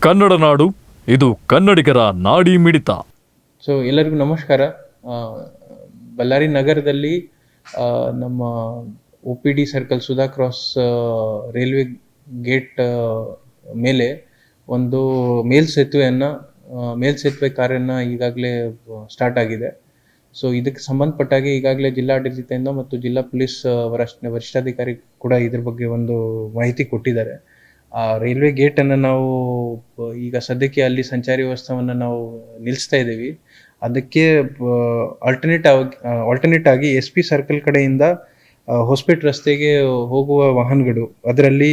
ಕನ್ನಡ ನಾಡು, ಇದು ಕನ್ನಡಿಗರ ನಾಡಿ ಮಿಡಿತ. ಸೊ, ಎಲ್ಲರಿಗೂ ನಮಸ್ಕಾರ. ಬಳ್ಳಾರಿ ನಗರದಲ್ಲಿ ನಮ್ಮ O P D circle Sudha cross railway gate ಮೇಲೆ ಒಂದು ಮೇಲ್ಸೇತುವೆಯನ್ನು ಮೇಲ್ಸೇತುವೆ ಮೇಲ್ ಸೇತುವೆ ಕಾರ್ಯನ ಈಗಾಗಲೇ ಸ್ಟಾರ್ಟ್ ಆಗಿದೆ. ಸೊ, ಇದಕ್ಕೆ ಸಂಬಂಧಪಟ್ಟಾಗೆ ಈಗಾಗಲೇ ಜಿಲ್ಲಾಡಳಿತದಿಂದ ಮತ್ತು ಜಿಲ್ಲಾ ಪೊಲೀಸ್ ವರಿಷ್ಠ, ವರಿಷ್ಠಾಧಿಕಾರಿ ಕೂಡ ಇದ್ರ ಬಗ್ಗೆ ಒಂದು ಮಾಹಿತಿ ಕೊಟ್ಟಿದ್ದಾರೆ. ಆ ರೈಲ್ವೆ ಗೇಟನ್ನು ನಾವು, ಈಗ ಸದ್ಯಕ್ಕೆ ಅಲ್ಲಿ ಸಂಚಾರಿ ವ್ಯವಸ್ಥೆಯನ್ನು ನಾವು ನಿಲ್ಲಿಸ್ತಾ ಇದ್ದೀವಿ. ಅದಕ್ಕೆ ಆಲ್ಟರ್ನೇಟ್ ಆಗಿ ಆಲ್ಟರ್ನೇಟ್ ಆಗಿ ಎಸ್ ಪಿ ಸರ್ಕಲ್ ಕಡೆಯಿಂದ ಹೊಸ್ಪೇಟ್ ರಸ್ತೆಗೆ ಹೋಗುವ ವಾಹನಗಳು, ಅದರಲ್ಲಿ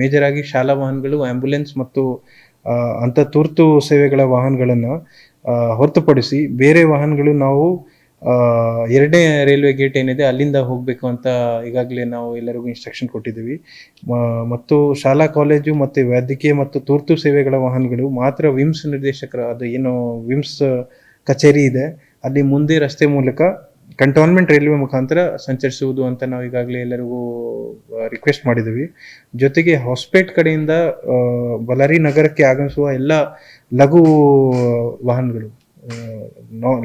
ಮೇಜರ್ ಆಗಿ ಶಾಲಾ ವಾಹನಗಳು ಆಂಬ್ಯುಲೆನ್ಸ್ ಮತ್ತು ಅಂಥ ತುರ್ತು ಸೇವೆಗಳ ವಾಹನಗಳನ್ನು ಹೊರತುಪಡಿಸಿ ಬೇರೆ ವಾಹನಗಳು ನಾವು ಎರಡನೇ ರೈಲ್ವೆ ಗೇಟ್ ಏನಿದೆ ಅಲ್ಲಿಂದ ಹೋಗಬೇಕು ಅಂತ ಈಗಾಗಲೇ ನಾವು ಎಲ್ಲರಿಗೂ ಇನ್ಸ್ಟ್ರಕ್ಷನ್ ಕೊಟ್ಟಿದ್ದೀವಿ. ಮತ್ತು ಶಾಲಾ ಕಾಲೇಜು ಮತ್ತು ವೈದ್ಯಕೀಯ ಮತ್ತು ತುರ್ತು ಸೇವೆಗಳ ವಾಹನಗಳು ಮಾತ್ರ ವಿಮ್ಸ್ ನಿರ್ದೇಶಕರ, ಅದು ಏನು ವಿಮ್ಸ್ ಕಚೇರಿ ಇದೆ, ಅಲ್ಲಿ ಮುಂದೆ ರಸ್ತೆ ಮೂಲಕ ಕಂಟೋನ್ಮೆಂಟ್ ರೈಲ್ವೆ ಮುಖಾಂತರ ಸಂಚರಿಸುವುದು ಅಂತ ನಾವು ಈಗಾಗಲೇ ಎಲ್ಲರಿಗೂ ರಿಕ್ವೆಸ್ಟ್ ಮಾಡಿದ್ದೀವಿ. ಜೊತೆಗೆ ಹೊಸಪೇಟ್ ಕಡೆಯಿಂದ ಬಳ್ಳಾರಿ ನಗರಕ್ಕೆ ಆಗಮಿಸುವ ಎಲ್ಲ ಲಘು ವಾಹನಗಳು.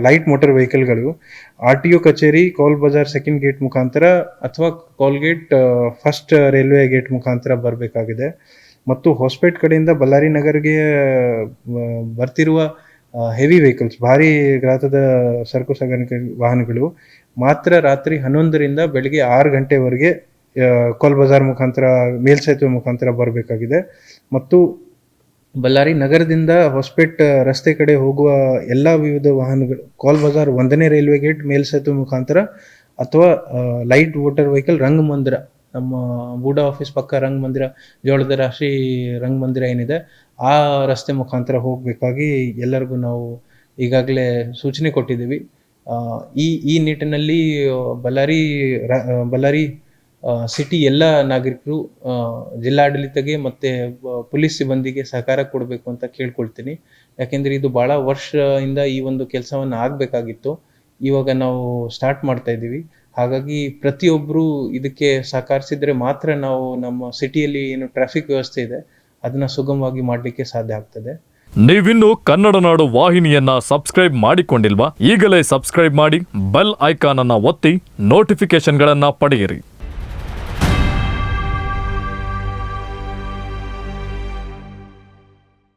ಲೈಟ್ ಮೋಟರ್ ವೆಹಿಕಲ್ಗಳು ಆರ್ ಟಿ ಒ ಕಚೇರಿ ಕೋಲ್ ಬಜಾರ್ ಸೆಕೆಂಡ್ ಗೇಟ್ ಮುಖಾಂತರ ಅಥವಾ ಕೋಲ್ಗೇಟ್ ಫಸ್ಟ್ ರೈಲ್ವೆ ಗೇಟ್ ಮುಖಾಂತರ ಬರಬೇಕಾಗಿದೆ. ಮತ್ತು ಹೊಸಪೇಟ್ ಕಡೆಯಿಂದ ಬಳ್ಳಾರಿ ನಗರ್ಗೆ ಬರ್ತಿರುವ ಹೆವಿ ವೆಹಿಕಲ್ಸ್ ಭಾರಿ ಗಾತ್ರದ ಸರಕು ಸಾಗಾಣಿಕೆ ವಾಹನಗಳು ಮಾತ್ರ ರಾತ್ರಿ ಹನ್ನೊಂದರಿಂದ ಬೆಳಿಗ್ಗೆ ಆರು ಗಂಟೆವರೆಗೆ ಕೋಲ್ ಬಜಾರ್ ಮುಖಾಂತರ, ಮೇಲ್ಸೇತುವೆ ಮುಖಾಂತರ ಬರಬೇಕಾಗಿದೆ. ಮತ್ತು ಬಳ್ಳಾರಿ ನಗರದಿಂದ ಹೊಸಪೇಟ್ ರಸ್ತೆ ಕಡೆ ಹೋಗುವ ಎಲ್ಲ ವಿವಿಧ ವಾಹನಗಳು, ಕಾಲ್ ಬಜಾರ್ ಒಂದನೇ ರೈಲ್ವೆ ಗೇಟ್ ಮೇಲ್ಸೇತು ಮುಖಾಂತರ ಅಥವಾ ಲೈಟ್ ವೋಟರ್ ವೆಹಿಕಲ್ ರಂಗಮಂದಿರ, ನಮ್ಮ ಬೂಡಾ ಆಫೀಸ್ ಪಕ್ಕ ರಂಗಮಂದಿರ, ಜೋಳದ ರಾಶಿ ರಂಗಮಂದಿರ ಏನಿದೆ, ಆ ರಸ್ತೆ ಮುಖಾಂತರ ಹೋಗಬೇಕಾಗಿ ಎಲ್ಲರಿಗೂ ನಾವು ಈಗಾಗಲೇ ಸೂಚನೆ ಕೊಟ್ಟಿದ್ದೀವಿ. ಈ ಈ ನಿಟ್ಟಿನಲ್ಲಿ ಬಳ್ಳಾರಿ ಬಳ್ಳಾರಿ ಸಿಟಿ ಎಲ್ಲ ನಾಗರಿಕರು ಜಿಲ್ಲಾಡಳಿತಗೆ ಮತ್ತೆ ಪೊಲೀಸ್ ಸಿಬ್ಬಂದಿಗೆ ಸಹಕಾರ ಕೊಡಬೇಕು ಅಂತ ಕೇಳ್ಕೊಳ್ತೀನಿ. ಯಾಕೆಂದರೆ ಇದು ಬಹಳ ವರ್ಷದಿಂದ ಈ ಒಂದು ಕೆಲಸವನ್ನು ಆಗಬೇಕಾಗಿತ್ತು. ಇವಾಗ ನಾವು ಸ್ಟಾರ್ಟ್ ಮಾಡ್ತಾ ಇದ್ದೀವಿ. ಹಾಗಾಗಿ ಪ್ರತಿಯೊಬ್ಬರು ಇದಕ್ಕೆ ಸಹಕರಿಸಿದ್ರೆ ಮಾತ್ರ ನಾವು ನಮ್ಮ ಸಿಟಿಯಲ್ಲಿ ಏನು ಟ್ರಾಫಿಕ್ ವ್ಯವಸ್ಥೆ ಇದೆ, ಅದನ್ನ ಸುಗಮವಾಗಿ ಮಾಡಲಿಕ್ಕೆ ಸಾಧ್ಯ ಆಗ್ತದೆ. ನೀವಿನ್ನು ಕನ್ನಡ ನಾಡು ವಾಹಿನಿಯನ್ನ ಸಬ್ಸ್ಕ್ರೈಬ್ ಮಾಡಿಕೊಂಡಿಲ್ವಾ? ಈಗಲೇ ಸಬ್ಸ್ಕ್ರೈಬ್ ಮಾಡಿ ಬೆಲ್ ಐಕಾನ್ ಅನ್ನ ಒತ್ತಿ ನೋಟಿಫಿಕೇಶನ್ಗಳನ್ನ ಪಡೆಯಿರಿ.